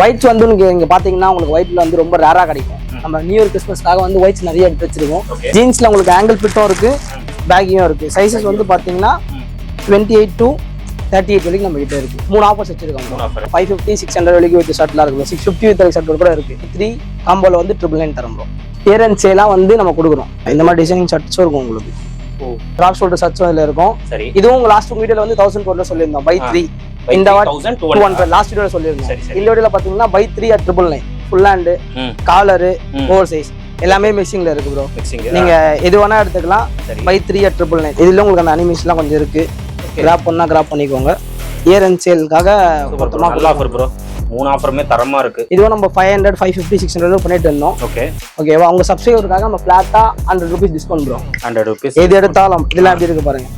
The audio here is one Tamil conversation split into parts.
ஒயிட்ஸ் வந்து நீங்க இங்க பாத்தீங்கன்னா உங்களுக்கு ஒயிட்ல வந்து ரொம்ப ரேரா கிடைக்கும். நம்ம நியூ இயர் கிறிஸ்மஸ்க்காக வந்து ஒயிட்ஸ் நிறைய எடுத்து வச்சிருக்கோம். ஜீன்ஸ்ல உங்களுக்கு ஆங்கிள் ஃபிட்டும் இருக்கு பேக்கியும் இருக்கு. சைஸஸ் வந்து பாத்தீங்கன்னா twenty eight to thirty eight வரைக்கும் நம்ம கிட்ட இருக்கு. மூணு ஆஃபர்ஸ் வச்சிருக்கோம். ஃபைவ் ஃபிஃப்டி சிக்ஸ் ஹண்ட்ரட் வரைக்கும் வித் ஷர்ட்லாம் இருக்கு சிக்ஸ் ஃபிஃப்டி வித் ஷர்ட் கூட இருக்கு. த்ரீ காம்போல வந்து ட்ரிபிள் நைன் தரோம் ப்ரோ பேரண்ட்ஸேலாம் வந்து நம்ம கொடுக்குறோம். இந்த மாதிரி டிசைனிங் ஷர்ட்ஸும் இருக்கும் உங்களுக்கு. ஓ. ட்ராப் ஷோல்டர் ஷர்ட்ஸும் இதுல இருக்கும். சரி. இதுவும் லாஸ்ட் வீடியோல வந்து தௌசண்ட் ஃபோர்ல சொல்லியிருந்தோம். பை த்ரீ இந்த வாட்டி டூ ஹண்ட்ரட் லாஸ்ட் சரி சரி. இந்த வீடியோல பாத்தீங்கன்னா by three at triple nine full hand collar. Over size எல்லாமே மிக்சிங்ல இருக்கு ப்ரோ நீங்க எது வேணா எடுத்துக்கலாம். By three at triple nine இதுல உங்களுக்கு அந்த அனிமேஷன்லாம் கொஞ்சம் இருக்கு. கிராப் பண்ணா கிராப் பண்ணிக்கோங்க. இயர் அண்ட் சேலுக்காக ப்ரோ நல்ல ஆஃபர் ப்ரோ மூணு ஆஃபருமே தரமா இருக்கு. இதுவும் நம்ம five hundred five fifty six hundred பண்ணிட்டு இருந்தோம். ஓகே ஓகேவா உங்க சப்ஸ்கிரைபருக்காக நம்ம ஃபிளாட்டா hundred rupees discount bro hundred rupees எது எடுத்தாலும் இதெல்லாம் எப்படி இருக்கு பாருங்க.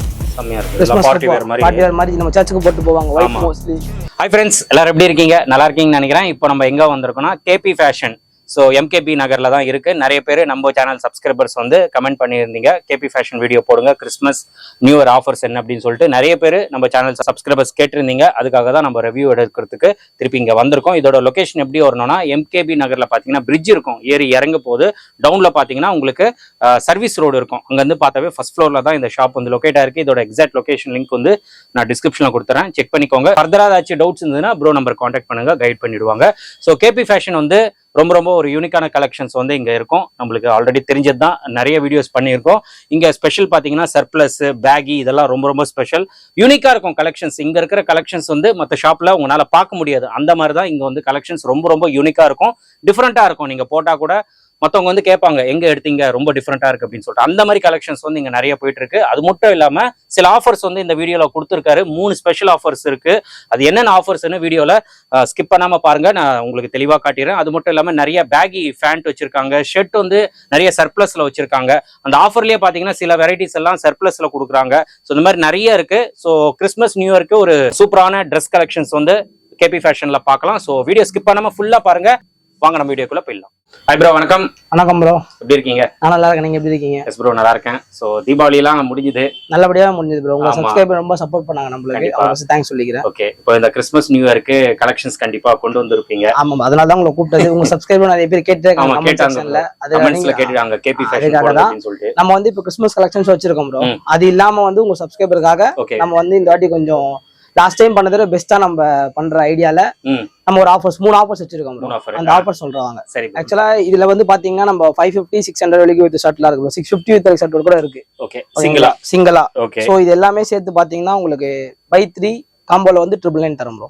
செம்மையா இருக்கு. கிறிஸ்மஸ் பார்ட்டி வேர் மாதிரி. பார்ட்டி வேர் மாதிரி நம்ம சர்ச்சுக்கு போட்டு போவாங்க. ஒயிட் ஆமா. மோஸ்ட்லி ஹாய் ஃப்ரெண்ட்ஸ் எல்லாரும் எப்படி இருக்கீங்க? நல்லா இருக்கீங்கன்னு நினைக்கிறேன். இப்போ நம்ம எங்க வந்திருக்கோம்னா கேபி ஃபேஷன் ஸோ எம்கேபி நகரில் தான் இருக்கு. நிறைய பேர் நம்ம சேனல் சப்ஸ்கிரைபர்ஸ் வந்து கமெண்ட் பண்ணியிருந்தீங்க. கேபி ஃபேஷன் வீடியோ போடுங்க. கிறிஸ்மஸ் நியூ இயர் ஆஃபர்ஸ் என்ன அப்படின்னு சொல்லிட்டு நிறைய பேர் நம்ம சேனல் சப்ஸ்கிரைபர்ஸ் கேட்டிருந்தீங்க. அதுக்காக தான் நம்ம ரிவ்யூ எடுக்கிறதுக்கு திருப்பி இங்கே வந்திருக்கோம். இதோட லொகேஷன் எப்படி வரணும்னா எம்கேபி நகரில் பார்த்தீங்கன்னா பிரிட்ஜ் இருக்கும். ஏறி இறங்க போது டவுனில் பார்த்தீங்கன்னா உங்களுக்கு சர்வீஸ் ரோடு இருக்கும். அங்கேருந்து பார்த்தாவே ஃபஸ்ட் ஃப்ளோரில் தான் இந்த ஷாப் வந்து லொக்கேட் ஆயிருக்கு. இதோட எக்ஸாக்ட் லொகேஷன் லிங்க் வந்து நான் டிஸ்கிரிப்ஷனில் கொடுத்துறேன். செக் பண்ணிக்கோங்க. ஃபர்தரா ஏதாச்சும் டவுட்ஸ் இருந்ததுன்னா ப்ரோ நம்பர் காண்டாக்ட் பண்ணுங்க. கைட் பண்ணிடுவாங்க. ஸோ கேபி ஃபேஷன் வந்து ரொம்ப ரொம்ப ஒரு யூனிக்கான கலெக்ஷன்ஸ் வந்து இங்கே இருக்கும். நம்மளுக்கு ஆல்ரெடி தெரிஞ்சது தான் நிறைய வீடியோஸ் பண்ணியிருக்கோம். இங்கே ஸ்பெஷல் பார்த்தீங்கன்னா சர்ப்ளஸ் பேகி இதெல்லாம் ரொம்ப ரொம்ப ஸ்பெஷல் யூனிக்காக இருக்கும் கலெக்ஷன்ஸ் இங்கே இருக்கிற கலெக்ஷன்ஸ் வந்து மற்ற ஷாப்பில் உங்களால் பார்க்க முடியாது. அந்த மாதிரி தான் இங்கே வந்து கலெக்ஷன்ஸ் ரொம்ப ரொம்ப யூனிக்காக இருக்கும். டிஃப்ரெண்ட்டாக இருக்கும். நீங்கள் போட்டால் கூட மற்றவங்க வந்து கேட்பாங்க எங்க எடுத்தீங்க? ரொம்ப டிஃப்ரெண்டா இருக்கு அப்படின்னு சொல்லிட்டு. அந்த மாதிரி கலெக்ஷன்ஸ் வந்து இங்க நிறைய போயிட்டு இருக்கு. அது மட்டும் இல்லாம சில ஆஃபர்ஸ் வந்து இந்த வீடியோல கொடுத்துருக்காரு. மூணு ஸ்பெஷல் ஆஃபர்ஸ் இருக்கு. அது என்னென்ன ஆஃபர்ஸ்னு வீடியோல ஸ்கிப் பண்ணாம பாருங்க. நான் உங்களுக்கு தெளிவா காட்டிடுறேன். அது மட்டும் இல்லாம நிறைய பேகி ஃபேண்ட் வச்சிருக்காங்க. ஷர்ட் வந்து நிறைய சர்ப்ளஸ்ல வச்சிருக்காங்க. அந்த ஆஃபர்லயே பாத்தீங்கன்னா சில வெரைட்டிஸ் எல்லாம் சர்ப்ளஸ்ல கொடுக்குறாங்க. ஸோ இந்த மாதிரி நிறைய இருக்கு. ஸோ கிறிஸ்மஸ் நியூ இயர்க்கு ஒரு சூப்பரான ட்ரெஸ் கலெக்ஷன்ஸ் வந்து கேபி ஃபேஷன்ல பார்க்கலாம் ஸோ வீடியோ ஸ்கிப் பண்ணாம ஃபுல்லா பாருங்க. வாங்க நம்ம வீடியோக்குள்ள போயிடலாம். ஹை ப்ரோ வணக்கம். வணக்கம் ப்ரோ எப்படி இருக்கீங்க? நான் நல்லா இருக்கேன். நீங்க எப்படி இருக்கீங்க? எஸ் ப்ரோ நல்லா இருக்கேன். ஸோ தீபாவளி எல்லாம் முடிஞ்சுது. நல்லபடியா முடிஞ்சது ப்ரோ உங்க. சப்ஸ்கிரைபர் ரொம்ப சப்போர்ட் பண்ணாங்க நம்மளுக்கு. தேங்க்ஸ் சொல்லிக்கிறேன். ஓகே இப்போ இந்த கிறிஸ்மஸ் நியூ இயர்க்கு கலெக்ஷன்ஸ் கண்டிப்பா கொண்டு வந்திருப்பீங்க. ஆமா அதனால தான் உங்களை கூப்பிட்டது. உங்க சப்ஸ்கிரைபர் நிறைய பேர் கேட்டே ஆமா இருக்காங்க கமெண்ட் கேட்டாங்க செக்ஷன்ல அது கேட்டுட்டாங்க. கேபி ஃபேஷன் சொல்லிட்டு. நம்ம வந்து இப்போ கிறிஸ்மஸ் கலெக்ஷன்ஸ் வச்சிருக்கோம் ப்ரோ. அது இல்லாம வந்து உங்க சப்ஸ்கிரைபருக்காக நம்ம வந்து இந்த வாட்டி கொஞ்சம் லாஸ்ட் டைம் பண்ணதை பெஸ்டா நம்ம பண்ற ஐடியால நம்ம ஒரு ஆஃபர்ஸ் மூணு ஆஃபர்ஸ் வச்சிருக்கோம் அந்த ஆஃபர் சொல்றாங்க. ஆக்சுவலா இதுல வந்து பாத்தீங்கன்னா நம்ம ஃபைவ் ஃபிஃப்டி சிக்ஸ் ஹண்ட்ரட் வரைக்கும் வித் ஷர்ட்லாம் இருக்கு சிக்ஸ் ஃபிஃப்டி வித் ஷர்ட் கூட இருக்கு. ஓகே சிங்கிளா சிங்கிளா ஓகே சோ இது எல்லாமே சேர்த்து பாத்தீங்கன்னா உங்களுக்கு பை த்ரீ காம்போல வந்து ட்ரிபிள் நைன் தரும் bro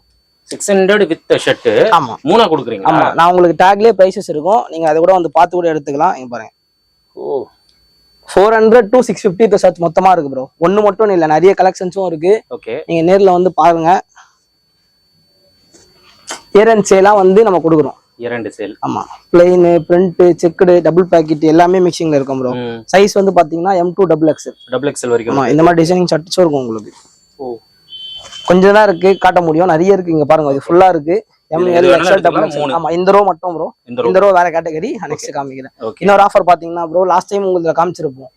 six hundred with shirt ஆமா. மூணா கொடுக்குறீங்களா? ஆமா. நான் உங்களுக்கு டேக்லயே பிரைசஸ் இருக்கும். நீங்க அதை கூட வந்து பார்த்து கூட எடுத்துக்கலாம். இங்க பாருங்க. ஓ. Four hundred to six fifty shirts மொத்தமா இருக்கு ப்ரோ ஒன்னு மட்டும் இல்ல நிறைய கலெக்ஷன்ஸும் இருக்கு. ஓகே நீங்க நேர்ல வந்து பாருங்க. இயரன்ஸ் எல்லாம் வந்து நம்ம கொடுக்குறோம். இரண்டு சேல் ஆமா. Plain print checked double pocket எல்லாமே மிக்சிங்ல இருக்கும் ப்ரோ சைஸ் வந்து பாத்தீங்கன்னா M to double X double XL வரைக்கும் ஆமா இந்த மாதிரி டிசைனிங் ஷர்ட்ஸும் இருக்கும் உங்களுக்கு. ஓ. கொஞ்சம் தான் இருக்கு காட்ட முடியும். நிறைய இருக்கு இங்க பாருங்க இது ஃபுல்லா இருக்கு. இந்த ரோ மட்டும் ப்ரோ இந்த ரோ வேற கேட்டகரி நெக்ஸ்ட் காமிக்கிறேன். இன்னொரு ஆஃபர் பாத்தீங்கன்னா ப்ரோ லாஸ்ட் டைம் உங்களுக்கு காமிச்சிருப்போம்.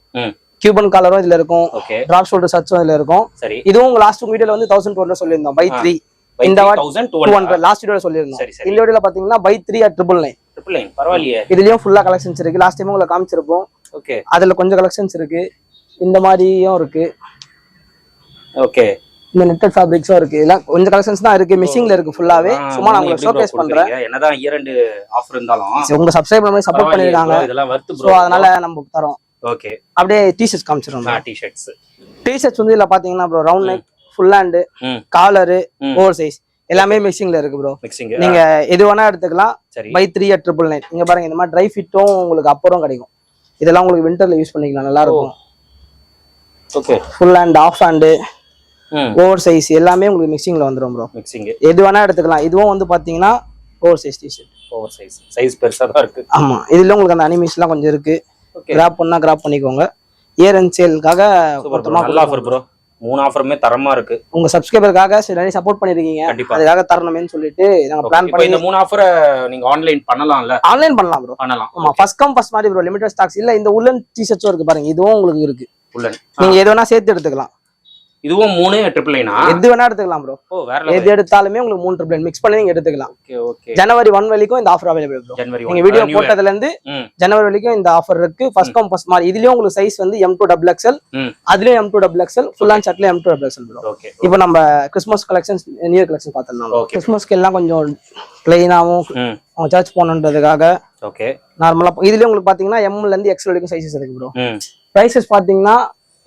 கியூபன் காலரும் இதுல இருக்கும். டிராப் ஷோல்டர் ஷர்ட்ஸும் இதுல இருக்கும். இதுவும் உங்க லாஸ்ட் வீடியோல வந்து தௌசண்ட் டூ சொல்லியிருந்தோம். பை த்ரீ இந்த ஹண்ட்ரட் லாஸ்ட் வீடியோல சொல்லியிருந்தோம். இந்த வீடியோல பாத்தீங்கன்னா by three at triple nine triple nine பரவாயில்லையே. இதுலயும் ஃபுல்லா கலெக்ஷன்ஸ் இருக்கு. லாஸ்ட் டைம் உங்களுக்கு காமிச்சிருப்போம். ஓகே அதுல கொஞ்சம் கலெக்ஷன்ஸ் இருக்கு. இந்த மாதிரியும் இருக்கு. ஓகே இந்த நெட்டட் ஃபேப்ரிக்ஸும் இருக்கு. இதெல்லாம் கொஞ்சம் கலெக்ஷன்ஸ் தான் இருக்கு. மிஷிங்ல இருக்கு ஃபுல்லாவே சும்மா நான் உங்களுக்கு ஷோகேஸ் பண்றேன். என்னதான் இரண்டு ஆஃபர் இருந்தாலும். உங்க சப்ஸ்கிரைபர் மாதிரி சப்போர்ட் பண்ணிருக்காங்க ஸோ அதனால நம்ம தரோம். ஓகே அப்படியே டிஷர்ட்ஸ் காமிச்சிடும் டி ஷர்ட்ஸ் டிஷர்ட்ஸ் வந்து இதுல பாத்தீங்கன்னா bro round neck full hand collar. Over size எல்லாமே மிக்சிங்ல இருக்கு ப்ரோ நீங்க எது வேணா எடுத்துக்கலாம். By three at triple nine இங்க பாருங்க இந்த மாதிரி ட்ரை ஃபிட்டும் உங்களுக்கு அப்புறம் கிடைக்கும். இதெல்லாம் உங்களுக்கு விண்டர்ல யூஸ் பண்ணிக்கலாம். நல்லா இருக்கும். Okay full hand half hand over size எல்லாமே உங்களுக்கு மிக்சிங்ல வந்துடும் ப்ரோ மிக்சிங் எது வேணா எடுத்துக்கலாம். இதுவும் வந்து பாத்தீங்கன்னா over size t-shirt over size size பெருசா தான் இருக்கு. ஆமா. இதுல உங்களுக்கு அந்த அனிமேஷன்லாம் கொஞ்சம் இருக்கு. கிராப் பண்ணா கிராப் பண்ணிக்கோங்க. இயர் அண்ட் சேலுக்காக நல்ல ஆஃபர் ப்ரோ மூணு ஆஃபருமே தரமா இருக்கு. உங்க சப்ஸ்கிரைபருக்காக சரி நிறைய சப்போர்ட் பண்ணிருக்கீங்க. அதுக்காக தரணுமேன்னு சொல்லிட்டு நாங்க பிளான் பண்ணி இந்த மூணு ஆஃபரை நீங்க ஆன்லைன் பண்ணலாம்ல? ஆன்லைன் பண்ணலாம் ப்ரோ பண்ணலாம். ஆமா. ஃபர்ஸ்ட் கம் ஃபர்ஸ்ட் மாதிரி ப்ரோ லிமிடெட் ஸ்டாக்ஸ் இல்ல இந்த உள்ளன் டிஷர்ட்ஸும் இருக்கு பாருங்க. இதுவும் உங்களுக்கு இருக்கு. உள்ளன் நீங்க எது வேணா சேர்த்து எடுத்துக்கலாம். இதுவும் மூணு ட்ரிபிள் நைனா எது வேணா எடுத்துக்கலாம் ப்ரோ ஓ வேற எது. எடுத்தாலுமே உங்களுக்கு மூணு ட்ரிபிள் மிக்ஸ் பண்ணி நீங்க எடுத்துக்கலாம். Okay okay. ஜனவரி ஒன் வரைக்கும் இந்த ஆஃபர் அவைலபிள் ப்ரோ ஜனவரி நீங்க வீடியோ போட்டதுல இருந்து ஜனவரி வரைக்கும் இந்த ஆஃபர் இருக்கு. ஃபர்ஸ்ட் கம் ஃபர்ஸ்ட் மார்க் இதுலயும் உங்களுக்கு சைஸ் வந்து எம் டூ டபுள் எக்ஸ்எல் அதுலயும் M to double XL full and ஷர்ட்ல M to double XL bro okay இப்போ நம்ம Christmas collections new year collection பார்த்துடலாம் Okay. கிறிஸ்மஸ்க்கு எல்லாம் கொஞ்சம் பிளெயினாகவும் ம். அவங்க சர்ச் போகணுன்றதுக்காக ஓகே. நார்மலா இதுலயும் உங்களுக்கு பாத்தீங்கன்னா எம்ல இருந்து எக்ஸ்எல் வரைக்கும் சைஸஸ் இருக்கு ப்ரோ ம். ப்ரைஸஸ் பாத்தீங்கன்னா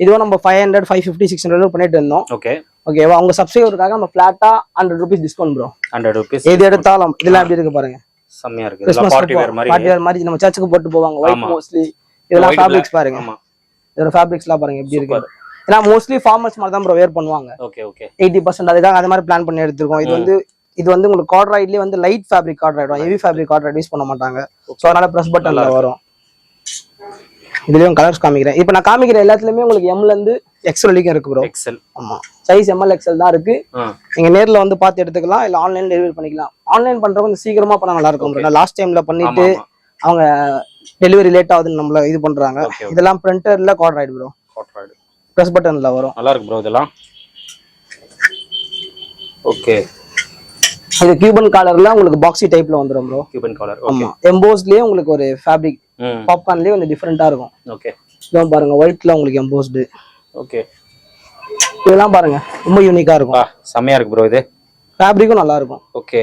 இதுவும் நம்ம five hundred five fifty six hundred பண்ணிட்டு இருந்தோம். ஓகே ஓகேவா அவங்க சப்ஸ்கிரைபருக்காக நம்ம ஃபிளாட்டா hundred rupees discount bro hundred rupees எது எடுத்தாலும் இதெல்லாம் எப்படி இருக்கு பாருங்க. செம்மையா இருக்கு. பார்ட்டி வேர் மாதிரி. பார்ட்டி வேர் மாதிரி நம்ம சர்ச்சுக்கு போட்டு போவாங்க. ஒயிட். மோஸ்ட்லி இதெல்லாம் ஃபேப்ரிக்ஸ். பாருங்க. ஆமா. இதோட ஃபேப்ரிக்ஸ்லாம் பாருங்க எப்படி இருக்கு. ஏன்னா மோஸ்ட்லி ஃபார்மர்ஸ் மாதிரி தான் ப்ரோ வேர் பண்ணுவாங்க. ஓகே ஓகே எயிட்டி பர்சன்ட் அதுக்காக அது மாதிரி பிளான் பண்ணி எடுத்திருக்கோம். இது வந்து இது வந்து உங்களுக்கு கார்ட்ராய்ட்லயே வந்து லைட் ஃபேப்ரிக் கார்ட்ராய்டும் ஹெவி ஃபேப்ரிக் கார்ட்ராய்ட் யூஸ் பண்ண மாட்டாங்க. ஸோ அதனால ப்ரெஸ் பட்டன்ல வரும். இதுலயும் கலர்ஸ் காமிக்கிறேன். இப்போ நான் காமிக்கிற எல்லாத்துலயுமே உங்களுக்கு எம்ல இருந்து எக்ஸல் வரைக்கும் இருக்கு ப்ரோ எக்ஸல் ஆமா. சைஸ் எம்எல் எக்ஸல் தான் இருக்கு. நீங்க நேர்ல வந்து பார்த்து எடுத்துக்கலாம் இல்ல ஆன்லைன் டெலிவரி பண்ணிக்கலாம். ஆன்லைன் பண்றவங்க கொஞ்சம் சீக்கிரமா பண்ணா நல்லா இருக்கும் bro. லாஸ்ட் டைம்ல பண்ணிட்டு அவங்க டெலிவரி லேட் ஆகுதுன்னு நம்மள இது பண்றாங்க. இதெல்லாம் பிரிண்டர்ல கார்ட்ராய்டு ப்ரோ காட்ராய்டு ப்ரெஸ் பட்டன்ல வரும். நல்லா இருக்கு ப்ரோ இதெல்லாம். ஓகே இது கியூபன் காலர்ல உங்களுக்கு பாக்ஸி டைப்ல வந்துரும் ப்ரோ கியூபன் கலர் ஆமா. எம்போஸ்ட்லயே உங்களுக்கு ஒரு ஃபேப்ரிக் பாப்கார்ன்லயே கொஞ்சம் டிஃப்ரெண்டா இருக்கும். ஓகே இதெல்லாம் பாருங்க ஒயிட்ல உங்களுக்கு எம்போஸ்டு ஓகே இதெல்லாம் பாருங்க ரொம்ப யூனிக்கா இருக்கும். பா செம்மையா இருக்கு ப்ரோ இது. ஃபேப்ரிக்கும் நல்லா இருக்கும். Okay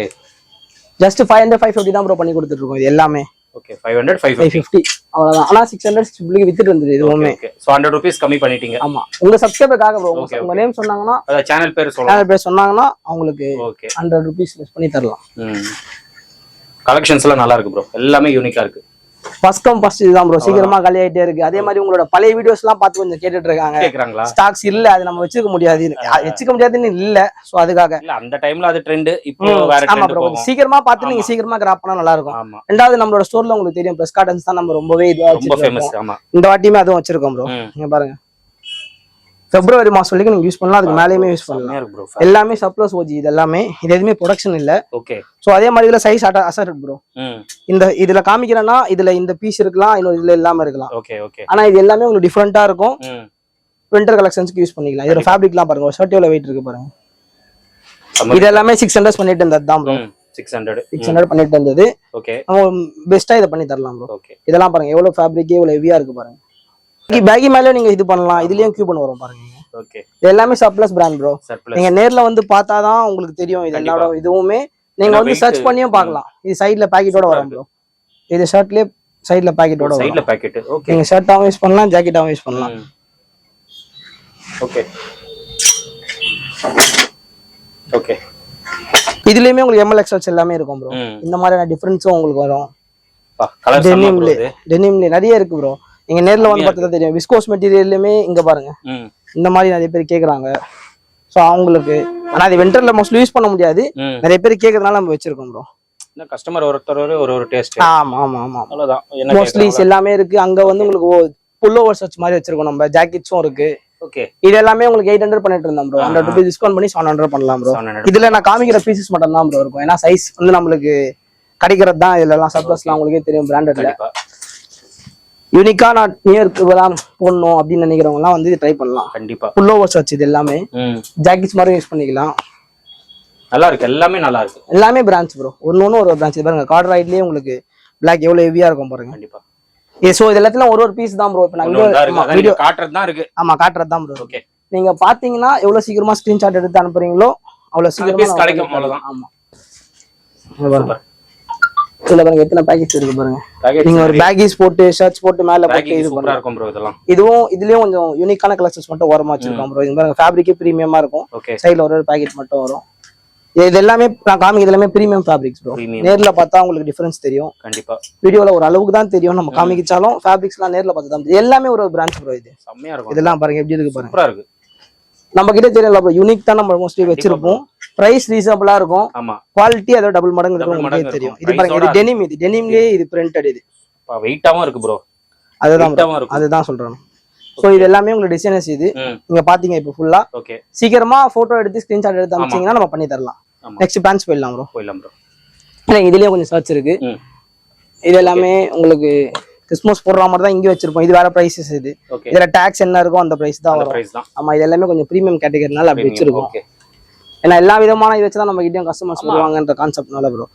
just five hundred five fifty தான் ப்ரோ பண்ணி கொடுத்துட்டு இருக்கோம் இது எல்லாமே. Okay five hundred five five fifty அவ்வளவுதான். ஆனா சிக்ஸ் ஹண்ட்ரட் சிக்ஸ் ஃபிஃப்டிக்கு வித்துட்டு இருந்தது இதுவுமே ஸோ ஹண்ட்ரட் ருபீஸ் கம்மி பண்ணிட்டீங்க. ஆமா. உங்க சப்ஸ்கிரைபருக்காக ப்ரோ Okay, உங்க நேம் சொன்னாங்கன்னா அதான் சேனல் பேர் சேனல் பேர் சொன்னாங்கன்னா அவங்களுக்கு ஓகே ஹண்ட்ரட் ருபீஸ் லெஸ் பண்ணி தரலாம். ம். கலெக்ஷன்ஸ் எல்லாம் நல்லா இருக்கு ப்ரோ எல்லாமே யூனிக்கா இருக்கு. ஃபர்ஸ்ட் கம் ஃபர்ஸ்ட் இதுதான் ப்ரோ சீக்கிரமா காலி ஆயிட்டே இருக்கு. அதே மாதிரி உங்களோட பழைய வீடியோஸ் எல்லாம் பார்த்து கொஞ்சம் கேட்டுட்டு இருக்காங்க கேக்குறாங்களா? ஸ்டாக்ஸ் இல்ல அது நம்ம வச்சுக்க முடியாது வச்சுக்க முடியாதுன்னு இல்ல. சோ அதுக்காக. அந்த டைம்ல அது ட்ரெண்ட் இப்போ வேற ஆமா ப்ரோ சீக்கிரமா பார்த்து நீங்க சீக்கிரமா கிராப் பண்ணா நல்லா இருக்கும் ரெண்டாவது நம்மளோட ஸ்டோர்ல உங்களுக்கு தெரியும். பிரஸ் கார்டன்ஸ் தான் நம்ம ரொம்பவே இதுவா வச்சிருக்கோம் இந்த வாட்டியுமே அதுவும் வச்சிருக்கோம் ப்ரோ நீங்க பாருங்க. பிப்ரவரி மாசம் வரைக்கும் நீங்க யூஸ் பண்ணலாம். அதுக்கு மேலேயுமே யூஸ் பண்ணலாம். ப்ரோ எல்லாமே சப்ளஸ் ஓஜி இது எல்லாமே. இது எதுவுமே ப்ரொடக்ஷன் இல்ல. ஓகே சோ அதே மாதிரி இதுல சைஸ் அசட் ப்ரோ ம். இந்த இதுல காமிக்கிறேன்னா இதுல இந்த பீஸ் இருக்கலாம் இன்னொரு இதுல இல்லாம இருக்கலாம். ஓகே ஓகே ஆனா இது எல்லாமே உங்களுக்கு டிஃப்ரெண்டா இருக்கும். ம். வின்டர் கலெக்ஷன்ஸ்க்கு யூஸ் பண்ணிக்கலாம். இதோட ஃபேப்ரிக்லாம் பாருங்க. ஒரு ஷர்ட் எவ்வளவு வெயிட் இருக்கு பாருங்க. இது எல்லாமே சிக்ஸ் ஹண்ட்ரட் பண்ணிட்டு இருந்தது தான் bro six hundred six hundred பண்ணிட்டு இருந்தது. ஓகே பெஸ்டா இதை பண்ணி தரலாம் ப்ரோ இதெல்லாம் பாருங்க. எவ்வளவு ஃபேப்ரிக் எவ்வளவு ஹெவியா இருக்கு பாருங்க. பேகி மேல நீங்க இது பண்ணலாம். இதுலயும் பண்ண வரும் பாருங்க. ஓகே இது எல்லாமே சப்ளஸ் பிராண்ட் ப்ரோ சர்ப்ளஸ் நீங்க நேர்ல வந்து பார்த்தாதான் உங்களுக்கு தெரியும் இது என்னோட இதுவுமே. நீங்க வந்து சர்ச் பண்ணியும் பார்க்கலாம். இது சைடுல பாக்கெட்டோட வரும் ப்ரோ இது ஷர்ட்லயே சைடுல பாக்கெட்டோட சைடுல பாக்கெட் ஓகே நீங்க ஷர்ட்டாவும் யூஸ் பண்ணலாம் ஜாக்கெட்டாவும் யூஸ் பண்ணலாம். ஓகே ஓகே இதுலயுமே உங்களுக்கு எம்எல் எக்ஸ்எல்ஸ் எல்லாமே இருக்கும் ப்ரோ இந்த மாதிரியான டிஃபரன்ஸும் உங்களுக்கு வரும். டெனிம்ல டெனிம்ல நிறைய இருக்கு ப்ரோ நீங்க நேர்ல வந்து பார்த்தா தெரியும். விஸ்கோஸ் மெட்டீரியல்லுமே இங்க பாருங்க. இந்த மாதிரி நிறைய பேர் கேக்குறாங்க. ஸோ அவங்களுக்கு ஆனா அது வின்டர்ல மோஸ்ட்லி யூஸ் பண்ண முடியாது. நிறைய பேர் கேக்குறதுனால நம்ம வச்சிருக்கோம் ப்ரோ இந்த கஸ்டமர் ஒருத்தர் ஒரு ஒரு டேஸ்ட் ஆமா ஆமா ஆமா அவ்வளவுதான். மோஸ்ட்லி எல்லாமே இருக்கு. அங்க வந்து உங்களுக்கு புல் ஓவர் சர்ச் மாதிரி வச்சிருக்கோம் நம்ம. ஜாக்கெட்ஸும் இருக்கு. ஓகே இது எல்லாமே உங்களுக்கு எயிட் ஹண்ட்ரட் பண்ணிட்டு இருந்தோம் ப்ரோ ஹண்ட்ரட் ருபீஸ் டிஸ்கவுண்ட் பண்ணி செவன் ஹண்ட்ரட் பண்ணலாம் ப்ரோ இதுல நான் காமிக்கிற பீசஸ் மட்டும் தான் ப்ரோ இருக்கும். ஏன்னா சைஸ் வந்து நம்மளுக்கு கிடைக்கிறது தான் இதுல எல்லாம் சப்ளஸ்லாம் உங்களுக்கே தெரியும் பிராண்டட்ல யூனிக்கா நான் நியருக்கு தான் போடணும் அப்படின்னு நினைக்கிறவங்க எல்லாம் வந்து ட்ரை பண்ணலாம். கண்டிப்பா. புல் ஓவர் சர்ச் இது எல்லாமே. ஜாக்கெட்ஸ் மாதிரி யூஸ் பண்ணிக்கலாம். நல்லா இருக்கு. எல்லாமே நல்லா இருக்கு. எல்லாமே பிரான்ச் ப்ரோ ஒன்னு ஒன்று ஒரு பிரான்ச் பாருங்க கார்ட் ரைட்லயே உங்களுக்கு பிளாக் எவ்வளவு ஹெவியா இருக்கும் பாருங்க. கண்டிப்பா. இது ஸோ இது எல்லாத்துல ஒரு ஒரு பீஸ் தான் ப்ரோ இப்போ நான் வீடியோ காட்டுறது தான் இருக்கு. ஆமா காட்டுறது தான் ப்ரோ ஓகே நீங்க பாத்தீங்கன்னா எவ்வளவு சீக்கிரமா ஸ்கிரீன்ஷாட் எடுத்து அனுப்புறீங்களோ அவ்வளவு சீக்கிரமா கிடைக்கும், அவ்வளவுதான். ஆமா. இதுல பாருங்க எத்தனை பேக்கெட்ஸ் இருக்கு பாருங்க. நீங்க ஒரு பேக்கீஸ் போட்டு ஷர்ட்ஸ் போட்டு மேல போட்டு இது சூப்பரா இருக்கும் ப்ரோ இதெல்லாம். இதுவும் இதுலயும் கொஞ்சம் யூனிக்கான கலெக்ஷன்ஸ் மட்டும் ஓரமா வச்சிருக்கோம் ப்ரோ இது பாருங்க ஃபேப்ரிக்கே பிரீமியமா இருக்கும். சைடுல ஒரு ஒரு பேக்கெட் மட்டும் வரும். இது எல்லாமே நான் காமிக்கிறது எல்லாமே பிரீமியம் ஃபேப்ரிக்ஸ் ப்ரோ. நேர்ல பார்த்தா உங்களுக்கு டிஃபரன்ஸ் தெரியும். கண்டிப்பா. வீடியோல ஒரு அளவுக்கு தான் தெரியும். நம்ம காமிச்சாலும் ஃபேப்ரிக்ஸ்லாம் நேர்ல பார்த்தா தான். எல்லாமே ஒரு பிரான்ச் ப்ரோ இது. செம்மையா இருக்கும். இதெல்லாம் பாருங்க எப்படி இருக்கு பாருங்க. சூப்பரா இருக்கு. நம்ம கிட்ட தெரியல ப்ரோ யூனிக் தான் நம்ம மோஸ்ட்லி வச்சிருப்போம். பிரைஸ் ரீசனபிளா இருக்கும். ஆமா. குவாலிட்டி அதோட டபுள் மடங்கு இருக்கும். உங்களுக்கே தெரியும். இது பாருங்க இது டெனிம் இது. டெனிம்லயே இது. பிரிண்டட் இது. வெயிட்டாவும் இருக்கு ப்ரோ அதுதான் அதுதான் சொல்றேன். சோ இது எல்லாமே உங்களுக்கு டிசைனர்ஸ் இது. நீங்க பாத்தீங்க இப்போ ஃபுல்லா ஓகே சீக்கிரமா போட்டோ எடுத்து ஸ்கிரீன்ஷாட் எடுத்து அனுப்பிச்சீங்கன்னா நம்ம பண்ணி தரலாம். நெக்ஸ்ட் பேண்ட்ஸ் போயிடலாம் ப்ரோ போயிடலாம் ப்ரோ இதுலயும் கொஞ்சம் சர்ச் இருக்கு. இது எல்லாமே உங்களுக்கு கிறிஸ்மஸ் போடுற மாதிரி தான் இங்கே வச்சிருப்போம். இது வேற ப்ரைஸஸ் இது. இதுல டாக்ஸ் என்ன இருக்கோ அந்த ப்ரைஸ் தான் வரும். பிரைஸ் தான். ஆமா இது எல்லாமே கொஞ்சம் ப்ரீமியம் கேட்டகரினால அப்படி வச்சிருக்கோம். ஓகே ஏன்னா எல்லா விதமான இது வச்சு தான் நம்ம கிட்டயும் கஸ்டமர்ஸ் வருவாங்கன்ற கான்செப்ட்னால ப்ரோ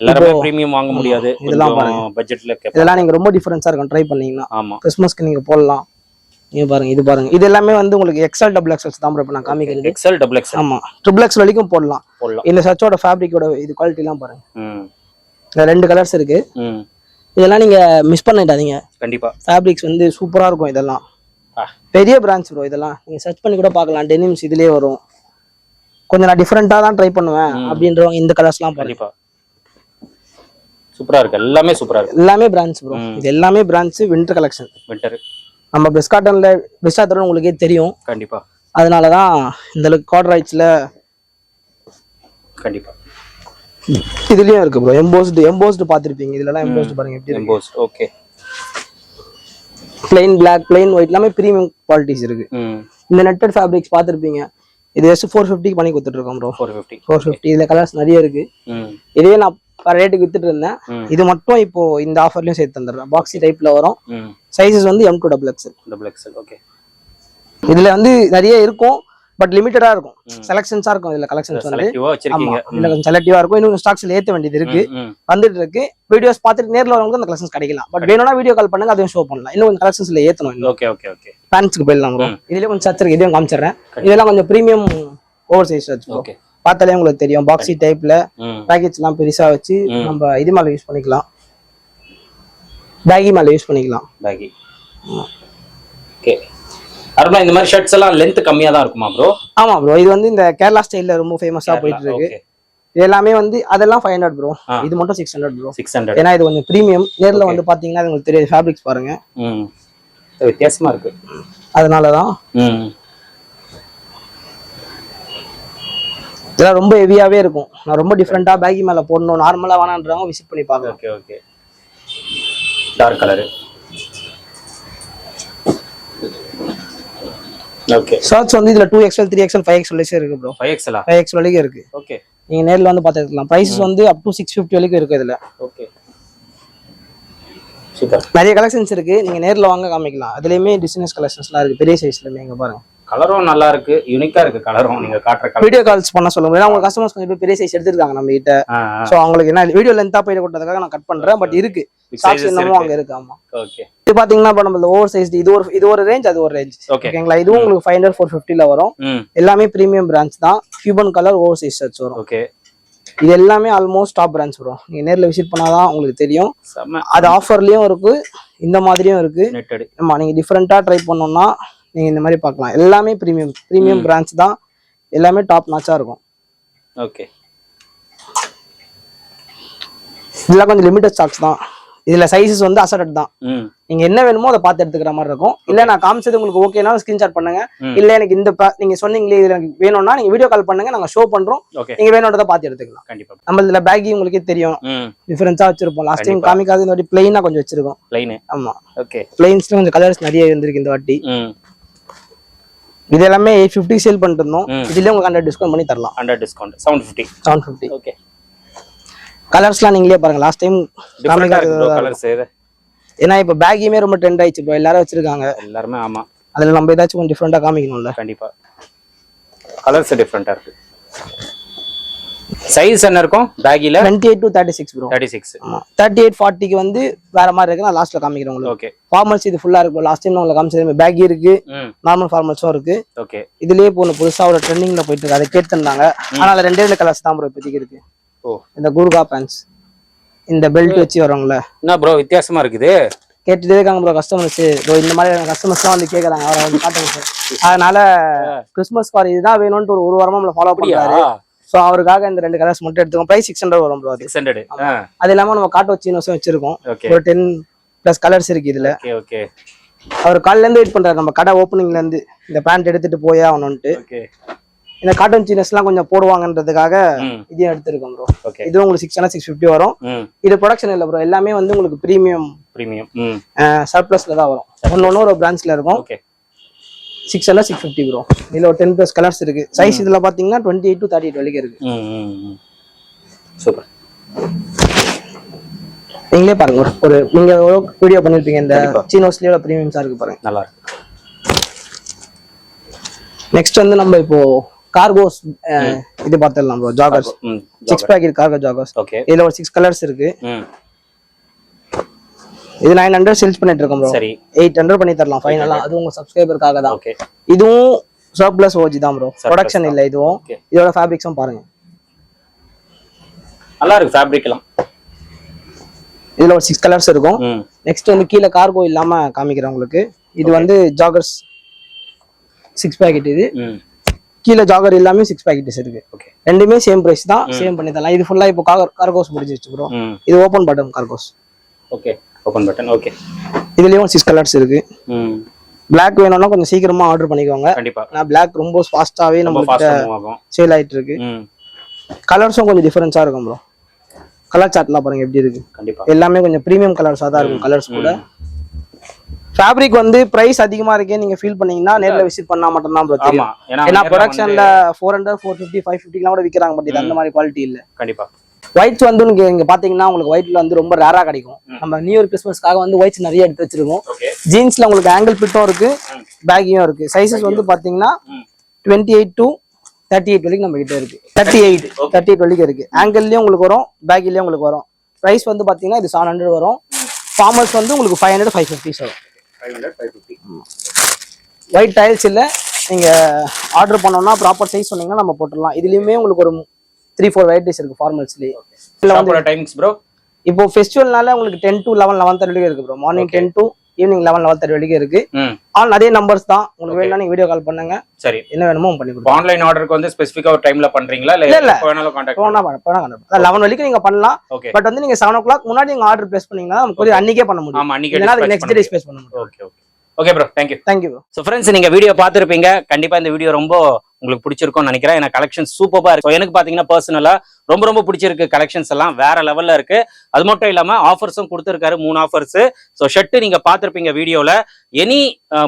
எல்லாருமே பிரீமியம் வாங்க முடியாது. இதெல்லாம் பட்ஜெட்ல கேட்பாங்க இதெல்லாம் நீங்க ரொம்ப டிஃபரன்ஸா இருக்கும். ட்ரை பண்ணீங்கன்னா. ஆமா. கிறிஸ்மஸ்க்கு நீங்க போடலாம். நீங்க பாருங்க இது பாருங்க. இது எல்லாமே வந்து உங்களுக்கு எக்ஸல் டபுள் எக்ஸல்ஸ் தான் இப்ப நான் காமிக்கிறது. எக்ஸல் டபுள் எக்ஸல் ஆமா. ட்ரிபிள் எக்ஸ் வரைக்கும் போடலாம். போடலாம். இந்த சர்ச்சோட ஃபேப்ரிக்கோட இது குவாலிட்டி எல்லாம் பாருங்க. ரெண்டு கலர்ஸ் இருக்கு. இதெல்லாம் நீங்க மிஸ் பண்ணிடாதீங்க. கண்டிப்பா. ஃபேப்ரிக்ஸ் வந்து சூப்பரா இருக்கும் இதெல்லாம். பெரிய பிரான்ச் ப்ரோ இதெல்லாம். நீங்க சர்ச் பண்ணி கூட பார்க்கலாம். டெனிம்ஸ் இதுலயே வரும். கொஞ்சம் நான் டிஃப்ரெண்டா தான் ட்ரை பண்ணுவேன் அப்படின்றவங்க இந்த கலர்ஸ்லாம் பாருங்க. கண்டிப்பா. சூப்பரா இருக்கு. எல்லாமே சூப்பரா இருக்கு. எல்லாமே பிரான்ச் ப்ரோ இது எல்லாமே பிரான்ச் வின்டர் கலெக்ஷன் வின்டர் நம்ம பெஸ்ட் காட்டன்ல பெஸ்ட் ஆத்தர் உங்களுக்கே தெரியும். கண்டிப்பா. அதனால தான் இந்த அளவுக்கு கார்ட் ரைட்ஸ்ல கண்டிப்பா. இதுலயும் இருக்கு ப்ரோ எம்போஸ்டு எம்போஸ்டு பார்த்திருப்பீங்க. இதுலலாம் எம்போஸ்டு பாருங்க. எப்படி embossed okay plain black plain white எல்லாமே ப்ரீமியம் குவாலிட்டிஸ் இருக்கு. இந்த நெட்டட் ஃபேப்ரிக்ஸ் பார்த்திருப்பீங்க. இது ஜஸ்ட் ஃபோர் ஃபிஃப்டிக்கு பண்ணி கொடுத்துட்டு இருக்கோம் bro four fifty four fifty இதுல கலர்ஸ் நிறைய இருக்கு. ம். இதே நான் ரேட்டுக்கு வித்துட்டு இருந்தேன். இது மட்டும் இப்போ இந்த ஆஃபர்லயும் சேர்த்து தந்துடுறேன். பாக்ஸி டைப்ல வரும். சைஸஸ் வந்து M to double X double XL okay இதுல வந்து நிறைய இருக்கும். பட் லிமிட்டடா இருக்கும். செலக்ஷன்ஸா இருக்கும் இதுல கலெக்ஷன்ஸ் வந்து. ஆமா. இதுல கொஞ்சம் செலக்டிவா இருக்கும். இன்னும் ஸ்டாக்ஸ்ல ஏத்த வேண்டியது இருக்கு. வந்துட்டு இருக்கு வீடியோஸ் பார்த்துட்டு நேர்ல வரவங்களுக்கு அந்த கலெக்ஷன்ஸ் கிடைக்கலாம். பட் வேணும்னா வீடியோ கால் பண்ணுங்க அதையும் ஷோ பண்ணலாம். இன்னும் கொஞ்சம் கலெக்ஷன்ஸ்ல ஏத்தணும் ஓகே ஓகே ஓகே பேண்ட்ஸ்க்கு போயிடலாம் bro. இதுலயே கொஞ்சம் சத்து இருக்கு. இதையும் காமிச்சிடுறேன். இதெல்லாம் கொஞ்சம் ப்ரீமியம் ஓவர் சைஸ் வச்சு ஓகே பார்த்தாலே உங்களுக்கு தெரியும். பாக்ஸி டைப்ல ம். பேக்கெட்ஸ் எல்லாம் பெருசா வச்சு நம்ம இது மேல யூஸ் பண்ணிக்கலாம். பேகி மேல யூஸ் பண்ணிக்கலாம். பேகி ஓகே அருணா இந்த மாதிரி ஷர்ட்ஸ் எல்லாம் லென்த் கம்மியா தான் இருக்குமா ப்ரோ ஆமா ப்ரோ இது வந்து இந்த கேரளா ஸ்டைல்ல ரொம்ப ஃபேமஸா போயிட்டு இருக்கு. எல்லாமே வந்து அதெல்லாம் ஃபைவ் ஹண்ட்ரட் ப்ரோ. இது மட்டும் six hundred bro six hundred ஏன்னா இது கொஞ்சம் ப்ரீமியம் நேர்ல வந்து பாத்தீங்கன்னா அது உங்களுக்கு தெரியாது. ஃபேப்ரிக்ஸ் பாருங்க. வித்தியாசமா இருக்கு. அதனாலதான். ம். இதெல்லாம் ரொம்ப ஹெவியாவே இருக்கும். நான் ரொம்ப டிஃப்ரெண்டா பேகி மேல போடணும். நார்மலா வேணான்றவங்க விசிட் பண்ணி பார்க்கலாம் okay okay dark colour okay shirts வந்து இதுல two XL three XL five XL இருக்கு ப்ரோ ஃபைவ் எக்ஸலா ஃபைவ் எக்ஸ் வரைக்கும் இருக்கு. ஓகே நீங்க நேர்ல வந்து பார்த்துக்கலாம் ப்ரைஸஸ் வந்து அப் டு சிக்ஸ் ஃபிஃப்டி வரைக்கும் இருக்கு இதுல. ஓகே சூப்பர் நிறைய கலெக்ஷன்ஸ் இருக்கு. நீங்க நேர்ல வாங்க காமிக்கலாம். அதுலயுமே டிசைனஸ் கலெக்ஷன்ஸ்லாம் இருக்கு. பெரிய சைஸ்ல இங்க பாருங்க. கலரும் நல்லா இருக்கு. யூனிக்கா இருக்கு கலரும் நீங்க காட்டுற கலர் வீடியோ கால்ஸ் பண்ண சொல்லுங்க. ஏன்னா உங்க கஸ்டமர்ஸ் கொஞ்சம் பேர் பெரிய சைஸ் எடுத்திருக்காங்க நம்ம கிட்ட. சோ அவங்களுக்கு என்ன வீடியோ லென்த்தா போயிட கொடுத்ததுக்காக நான் கட் பண்றேன். பட் இருக்கு. ஸ்டாக்ஸ் என்னமோ அங்க இருக்கு ஆமா. ஓகே இது பாத்தீங்கன்னா இப்போ நம்ம ஓவர் சைஸ் இது ஒரு இது ஒரு ரேஞ்ச் அது ஒரு ரேஞ்ச் ஓகே ஓகேங்களா? இதுவும் உங்களுக்கு ஃபைவ் ஹண்ட்ரட் ஃபோர் ஃபிஃப்டில வரும். எல்லாமே ப்ரீமியம் பிரான்ச் தான். Cuban colour over size shirts வரும். ஓகே இது எல்லாமே ஆல்மோஸ்ட் டாப் பிரான்ச் வரும். நீங்க நேர்ல விசிட் பண்ணாதான் உங்களுக்கு தெரியும். அது ஆஃபர்லயும் இருக்கு. இந்த மாதிரியும் இருக்கு. ஆமா நீங்க டிஃப்ரெண்டா ட்ரை பண்ணோம்னா நீங்க இந்த மாதிரி பார்க்கலாம். எல்லாமே ப்ரீமியம் ப்ரீமியம் பிரான்ச் தான். எல்லாமே டாப் நாச்சா இருக்கும். ஓகே இதெல்லாம் கொஞ்சம் லிமிட்டட் ஸ்டாக்ஸ் தான். இதுல சைஸஸ் வந்து அசடட் தான். நீங்க என்ன வேணுமோ அதை பார்த்து எடுத்துக்கிற மாதிரி இருக்கும். இல்ல நான் காமிச்சது உங்களுக்கு ஓகேனா ஸ்கிரீன்ஷாட் பண்ணுங்க. இல்ல எனக்கு இந்த நீங்க சொன்னீங்களே இது எனக்கு வேணும்னா நீங்க வீடியோ கால் பண்ணுங்க நாங்க ஷோ பண்றோம். நீங்க வேணும்ன்றத பார்த்து எடுத்துக்கலாம். கண்டிப்பா. நம்ம இதுல பேக்கி உங்களுக்கே தெரியும். டிஃபரன்ஸா வச்சிருப்போம். லாஸ்ட் டைம் காமிக்காத இந்த வாட்டி பிளைனா கொஞ்சம் வச்சிருக்கோம். ஆமா. ஓகே பிளைன்ஸ்ல கொஞ்சம் கலர்ஸ் நிறைய இருந்திருக்கு இந்த வாட்டி. இது எல்லாமே எயிட் ஃபிஃப்டி சேல் பண்ணிட்டு இருந்தோம். ம். இதுலயே உங்களுக்கு ஹண்ட்ரட் டிஸ்கவுண்ட் பண்ணி தரலாம். Hundred discount seven fifty seven fifty okay கலர்ஸ்லாம் நீங்களே பாருங்க. லாஸ்ட் டைம் டிஃப்ரெண்டாக கலர்ஸ் ஏன்னா இப்போ பேக்கியுமே ரொம்ப ட்ரெண்ட் ஆயிடுச்சு ப்ரோ எல்லாரும் வச்சிருக்காங்க. எல்லாருமே ஆமா. அதுல நம்ம ஏதாச்சும் கொஞ்சம் டிஃப்ரெண்டா காமிக்கணும்ல. கண்டிப்பா. கலர்ஸ் டிஃப்ரெண்டா இருக்கு. சைஸ் என்ன இருக்கும்? பேக்கில twenty eight to thirty six bro thirty six thirty eight ஃபார்ட்டிக்கு வந்து வேற மாதிரி இருக்கு நான் லாஸ்ட்ல காமிக்கிறேன் உங்களுக்கு. ஓகே ஃபார்மல்ஸ் இது ஃபுல்லா இருக்கு லாஸ்ட் டைம் உங்களுக்கு காமிச்சது பேக்கி இருக்கு. நார்மல் ஃபார்மல்ஸும் இருக்கு. ஓகே இதுலயே இப்போ ஒன்று புதுசா ஒரு ட்ரெண்டிங்ல போயிட்டு இருக்கு. அதை கேட்டுருந்தாங்க ஆனா அதுல ரெண்டே ரெண்டு கலர்ஸ் தான் ப்ரோ இப்போதைக்கு இருக்கு. இந்த குர்கா பேண்ட்ஸ் இந்த பெல்ட் வச்சு வரவங்கள என்ன ப்ரோ வித்தியாசமா இருக்குது? கேட்டுட்டே இருக்காங்க ப்ரோ கஸ்டமர்ஸ் ப்ரோ இந்த மாதிரி கஸ்டமர்ஸ்லாம் வந்து கேட்கறாங்க அவரை வந்து காட்டுங்க அதனால கிறிஸ்மஸ் கார் இதுதான் வேணும்னு ஒரு ஒரு வாரமா நம்மள ஃபாலோ பண்றாரு. ஸோ அவருக்காக இந்த ரெண்டு கலர்ஸ் மட்டும் எடுத்துக்கோம் ப்ரைஸ் சிக்ஸ் ஹண்ட்ரட் வரும் ப்ரோ அது. சிக்ஸ் ஹண்ட்ரட் அது இல்லாம நம்ம காட்டு வச்சு வச்சிருக்கோம். ஒரு டென் ப்ளஸ் கலர்ஸ் இருக்கு இதுல. ஓகே அவர் காலைல இருந்து வெயிட் பண்றாரு. நம்ம கடை ஓப்பனிங்ல இருந்து இந்த பேண்ட் எடுத்துட்டு போயே ஆகணும்ட்டு இந்த காட்டன் சீனஸ் எல்லாம் கொஞ்சம் போடுவாங்கன்றதுக்காக இதையும் எடுத்திருக்கோம் ப்ரோ ஓகே இது உங்களுக்கு சிக்ஸ் ஹண்ட்ரட் சிக்ஸ் ஃபிஃப்டி வரும். இது ப்ரொடக்ஷன் இல்லை ப்ரோ எல்லாமே வந்து உங்களுக்கு ப்ரீமியம் ப்ரீமியம் சர்ப்ளஸ்ல தான் வரும். ஒன்னு ஒன்று ஒரு பிரான்ச்ல இருக்கும். Okay six hundred six fifty bro இதுல ஒரு டென் ப்ளஸ் கலர்ஸ் இருக்கு. சைஸ் இதுல பாத்தீங்கன்னா twenty eight to thirty eight வரைக்கும் இருக்கு சூப்பர் நீங்களே பாருங்க ஒரு- ஒரு நீங்க வீடியோ பண்ணிருப்பீங்க. இந்த. சீனோஸ்லயோட ப்ரீமியம்ஸா இருக்கு பாருங்க. நல்லா இருக்கு. நெக்ஸ்ட் வந்து நம்ம இப்போ கார்கோஸ் இது பார்த்துடலாம் bro joggers six pocket cargo joggers okay இதுல ஒரு சிக்ஸ் கலர்ஸ் இருக்கு. இது நைன் ஹண்ட்ரட் சேல்ஸ் பண்ணிட்டு இருக்கோம் ப்ரோ சரி. எயிட் ஹண்ட்ரட் பண்ணி தரலாம் ஃபைனலா அது உங்க சப்ஸ்கிரைபருக்காக தான். ஓகே இதுவும் சர்ப்ளஸ் ஓஜி தான் ப்ரோ ப்ரொடக்ஷன் இல்ல இதுவும். இதோட ஃபேப்ரிக்ஸும் பாருங்க. நல்லா இருக்கு ஃபேப்ரிக் எல்லாம். இதுல ஒரு சிக்ஸ் கலர்ஸ் இருக்கும். நெக்ஸ்ட் வந்து கீழே கார்கோ இல்லாம காமிக்கிறேன் உங்களுக்கு. இது வந்து ஜாகர்ஸ் சிக்ஸ் பேக்கெட் இது. கீழே ஜாகர் எல்லாமே சிக்ஸ் பேக்கெட்ஸ் இருக்கு ஓகே ரெண்டுமே சேம் பிரைஸ் தான் சேம் பண்ணி தரலாம். இது ஃபுல்லா இப்போ கார்கோஸ் முடிஞ்சிச்சு ப்ரோ ம். இது open bottom cargos okay open button okay இதுலயும் சிக்ஸ் கலர்ஸ் இருக்கு. Black வேணும்னா கொஞ்சம் சீக்கிரமா ஆர்டர் பண்ணிக்கோங்க. கண்டிப்பா. நான் Black ரொம்ப ஃபாஸ்ட்டாவே ரொம்ப நம்ம சேல் ஆயிட்டு இருக்கு. கலர்ஸும் கொஞ்சம் டிஃபரன்ஸா இருக்கும் ப்ரோ கலர் சார்ட்லாம் பாருங்க எப்படி இருக்கு. கண்டிப்பா. எல்லாமே கொஞ்சம் ப்ரீமியம் கலர்ஸா தான் இருக்கும் கலர்ஸ் கூட. ஃபேப்ரிக் வந்து பிரைஸ் அதிகமா இருக்கே நீங்க ஃபீல் பண்ணீங்கன்னா நேர்ல விசிட் பண்ணா மட்டும் தான் தெரியும். ஏன்னா ப்ரொடக்ஷன்ல four hundred four fifty five ஃபிஃப்டிலாம் கூட விற்கிறாங்க பட் இது அந்த மாதிரி குவாலிட்டி இல்ல. கண்டிப்பா. ஒயிட்ஸ் வந்து நீங்க இங்க பாத்தீங்கன்னா உங்களுக்கு ஒயிட்ல வந்து ரொம்ப ரேரா கிடைக்கும். நம்ம நியூ இயர் கிறிஸ்மஸ்க்காக வந்து ஒயிட்ஸ் நிறைய எடுத்து வச்சிருக்கோம். ஜீன்ஸ்ல உங்களுக்கு ஆங்கிள் ஃபிட்டும் இருக்கு பேக்கியும் இருக்கு. சைஸஸ் வந்து பாத்தீங்கன்னா twenty eight to thirty eight வரைக்கும் நம்ம கிட்ட இருக்கு. தேர்ட்டி எயிட் தேர்ட்டி எயிட் வரைக்கும் இருக்கு. ஆங்கிள்லயும் உங்களுக்கு வரும் பேக்கிலயும் உங்களுக்கு வரும். ப்ரைஸ் வந்து பாத்தீங்கன்னா இது செவன் ஹண்ட்ரட் வரும். ஃபார்மர்ஸ் வந்து உங்களுக்கு ஃபைவ் ஹண்ட்ரட் ஃபைவ் ஃபிஃப்டிஸ் வரும். Five hundred five fifty white tiles இல்ல. நீங்க ஆர்டர் பண்ணோம்னா ப்ராப்பர் சைஸ் சொன்னீங்கன்னா நம்ம போட்டுடலாம். இதுலயுமே உங்களுக்கு ஒரு த்ரீ ஃபோர் வெரைட்டிஸ் இருக்கு ஃபார்மல்ஸ்லயே இல்ல வந்து டைமிங்ஸ் ப்ரோ இப்போ ஃபெஸ்டிவல்னால உங்களுக்கு ten to eleven eleven thirty வரைக்கும் இருக்கு bro morning ten to evening eleven eleven thirty வரைக்கும் இருக்கு. ஆல் நிறைய நம்பர்ஸ் தான். உங்களுக்கு வேணும்னா நீங்க வீடியோ கால் பண்ணுங்க. சரி. என்ன வேணுமோ பண்ணி கொடுப்போம் ஆன்லைன் ஆர்டருக்கு வந்து ஸ்பெசிஃபிக்கா ஒரு டைம்ல பண்றீங்களா? இல்ல இல்ல, வேணாலும் காண்டாக்ட் போனா போனா லெவன் வரைக்கும் நீங்க பண்ணலாம். பட் வந்து நீங்க செவன் ஓ கிளாக் முன்னாடி நீங்க ஆர்டர் பிளேஸ் பண்ணீங்கன்னா கொரியர் அன்னைக்கே பண்ண முடியும். ஆமா அன்னைக்கு நெக்ஸ்ட் டே ஸ்பேஸ் பண்ண முடியும். Okay okay okay bro thank you thank you so friends நீங்க வீடியோ பார்த்துருப்பீங்க. கண்டிப்பா இந்த வீடியோ ரொம்ப உங்களுக்கு பிடிச்சிருக்கும்னு நினைக்கிறேன். ஏன்னா கலெக்ஷன் சூப்பரா இருக்கு. So, எனக்கு பாத்தீங்கன்னா பர்சனலா ரொம்ப ரொம்ப பிடிச்சிருக்கு கலெக்ஷன்ஸ் எல்லாம். வேற லெவல்ல இருக்கு. அது மட்டும் இல்லாம ஆஃபர்ஸும் கொடுத்துருக்காரு மூணு ஆஃபர்ஸ் ஸோ ஷர்ட் நீங்க பார்த்திருப்பீங்க வீடியோல. எனி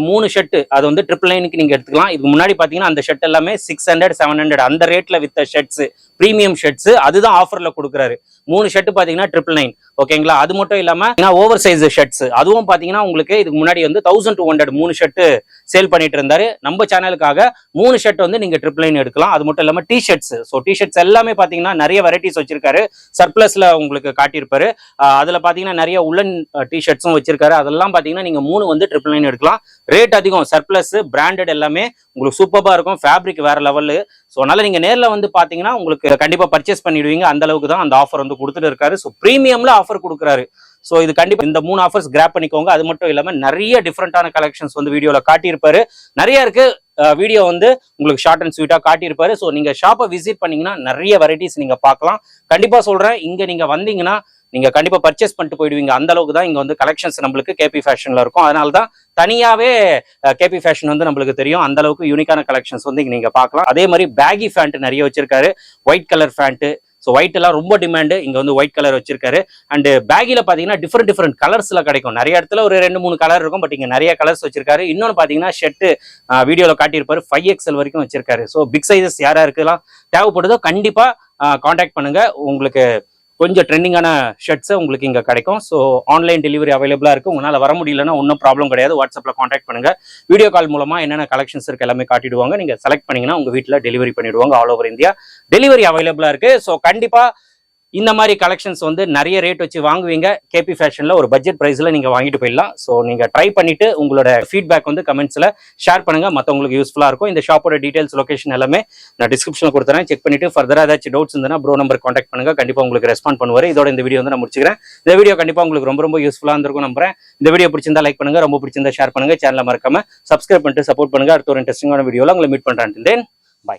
மூணு ஷர்ட் அது வந்து ட்ரிபிள் நைனுக்கு நீங்க எடுத்துக்கலாம். இதுக்கு முன்னாடி பாத்தீங்கன்னா அந்த ஷர்ட் எல்லாமே சிக்ஸ் ஹண்ட்ரட் செவன் ஹண்ட்ரட் அந்த ரேட்ல வித்த ஷர்ட்ஸ் ப்ரீமியம் ஷர்ட்ஸ் அதுதான் ஆஃபர்ல கொடுக்குறாரு. மூணு ஷர்ட் பாத்தீங்கன்னா ட்ரிபிள் நைன் ஓகேங்களா? அது மட்டும் இல்லாம ஓவர் சைஸ் ஷர்ட்ஸ் அதுவும் பாத்தீங்கன்னா உங்களுக்கு இதுக்கு முன்னாடி வந்து தௌசண்ட் டூ ஹண்ட்ரட் மூணு ஷர்ட் சேல் பண்ணிட்டு இருந்தாரு. நம்ம சேனலுக்காக மூணு ஷர்ட் வந்து நீங்க ட்ரிபிள் நைன் எடுக்கலாம். அது மட்டும் இல்லாம T shirts so T shirts எல்லாமே பாத்தீங்கன்னா நிறைய வெரைட்டிஸ் வச்சிருக்காரு. சர்ப்ளஸ்ல உங்களுக்கு காட்டியிருப்பாரு. அதுல பாத்தீங்கன்னா நிறைய உள்ளன் டிஷர்ட்ஸும் வச்சிருக்காரு. அதெல்லாம் பாத்தீங்கன்னா நீங்க மூணு வந்து ட்ரிபிள் நைன் எடுக்கலாம். ரேட் அதிகம் சர்ப்ளஸ் பிராண்டட் எல்லாமே உங்களுக்கு சூப்பராக இருக்கும். ஃபேப்ரிக் வேற லெவலு ஸோ அதனால நீங்க நேரில் வந்து பாத்தீங்கன்னா உங்களுக்கு கண்டிப்பா பர்ச்சேஸ் பண்ணிடுவீங்க. அந்த அளவுக்கு தான் அந்த ஆஃபர் வந்து கொடுத்துட்டு இருக்காரு. ஸோ ப்ரீமியம்ல ஆஃபர் கொடுக்குறாரு. ஸோ இது கண்டிப்பாக இந்த மூணு ஆஃபர்ஸ் கிராப் பண்ணிக்கோங்க. அது மட்டும் இல்லாமல் நிறைய டிஃப்ரெண்டான கலெக்ஷன்ஸ் வந்து வீடியோவில் காட்டியிருப்பாரு. நிறைய இருக்கு. வீடியோ வந்து உங்களுக்கு ஷார்ட் அண்ட் ஸ்வீட்டாக காட்டியிருப்பாரு. ஸோ நீங்கள் ஷாப்பை விசிட் பண்ணீங்கன்னா நிறைய வெரைட்டிஸ் நீங்கள் பார்க்கலாம். கண்டிப்பாக சொல்கிறேன் இங்கே நீங்கள் வந்தீங்கன்னா நீங்கள் கண்டிப்பாக பர்ச்சேஸ் பண்ணிட்டு போயிடுவீங்க. அந்த அளவுக்கு தான் இங்கே வந்து கலெக்ஷன்ஸ் நம்மளுக்கு கேபி ஃபேஷனில் இருக்கும். அதனால தான் தனியாகவே கேபி ஃபேஷன் வந்து நம்மளுக்கு தெரியும். அந்த அளவுக்கு யூனிக்கான கலெக்ஷன்ஸ் வந்து இங்கே நீங்கள் பார்க்கலாம். அதே மாதிரி பேகி ஃபேண்ட் நிறைய வச்சிருக்காரு. White colour pant so white எல்லாம் ரொம்ப டிமாண்டு இங்கே வந்து ஒயிட் கலர் வச்சிருக்காரு. அண்ட் பேக்கில் பார்த்தீங்கன்னா டிஃப்ரெண்ட் டிஃப்ரெண்ட் கலர்ஸில் கிடைக்கும். நிறைய இடத்துல ஒரு ரெண்டு மூணு கலர் இருக்கும் பட் இங்கே நிறைய கலர்ஸ் வச்சிருக்காரு. இன்னொன்று பார்த்தீங்கன்னா ஷர்ட்டு வீடியோவில் காட்டியிருப்பாரு. ஃபைவ் எக்ஸ்எல் வரைக்கும் வச்சிருக்காரு. ஸோ பிக் சைஸஸ் யாராக இருக்கலாம் தேவைப்படுதோ கண்டிப்பாக காண்டாக்ட் பண்ணுங்கள் உங்களுக்கு கொஞ்சம் ட்ரெண்டிங்கான ஷர்ட்ஸை உங்களுக்கு இங்கே கிடைக்கும். ஸோ ஆன்லைன் டெலிவரி அவைலபிளாக இருக்குது உங்களால் வர முடியலன்னா ஒன்றும் ப்ராப்ளம் கிடையாது. வாட்ஸ்அப்பில் காண்டாக்ட் பண்ணுங்கள் வீடியோ கால் மூலமாக என்னென்ன கலெக்ஷன்ஸ் இருக்குது எல்லாமே காட்டிடுவாங்க. நீங்கள் செலக்ட் பண்ணிங்கன்னா உங்கள் வீட்டில் டெலிவரி பண்ணிடுவாங்க ஆல் ஓவர் இந்தியா டெலிவரி அவைலபிளாக இருக்குது ஸோ கண்டிப்பாக இந்த மாதிரி கலெக்ஷன்ஸ் வந்து நிறைய ரேட் வச்சு வாங்குவீங்க. கேபி ஃபேஷனில் ஒரு பட்ஜெட் ப்ரைஸில் நீங்கள் வாங்கிட்டு போயிடலாம். ஸோ நீங்கள் ட்ரை பண்ணிவிட்டு உங்களோட ஃபீட்பேக் வந்து கமெண்ட்ஸில் ஷேர் பண்ணுங்கள் மற்றவங்களுக்கு யூஸ்ஃபுல்லாக இருக்கும். இந்த ஷாப்போட டீட்டெயில்ஸ் லொகேஷன் எல்லாமே நான் டிஸ்கிரிப்ஷனில் கொடுத்துறேன். செக் பண்ணிவிட்டு ஃபர்தராக ஏதாச்சும் டவுட்ஸ் இருந்ததுன்னா ப்ரோ நம்பர் காண்டாக்ட் பண்ணுங்க. கண்டிப்பாக உங்களுக்கு ரெஸ்பாண்ட் பண்ணுவார். இதோட இந்த வீடியோ வந்து நான் முடிச்சுக்கிறேன். இந்த வீடியோ கண்டிப்பாக உங்களுக்கு ரொம்ப ரொம்ப யூஸ்ஃபுல்லாக இருந்திருக்கும் நம்புறேன். இந்த வீடியோ பிடிச்சிருந்தா லைக் பண்ணுங்க. ரொம்ப பிடிச்சிருந்தா ஷேர் பண்ணுங்க. சேனலை மறக்காம சப்ஸ்கிரைப் பண்ணிட்டு சப்போர்ட் பண்ணுங்க. அடுத்த ஒரு இன்ட்ரெஸ்டிங்கான வீடியோவில் உங்களை மீட் பண்ணுறேன் தென் பை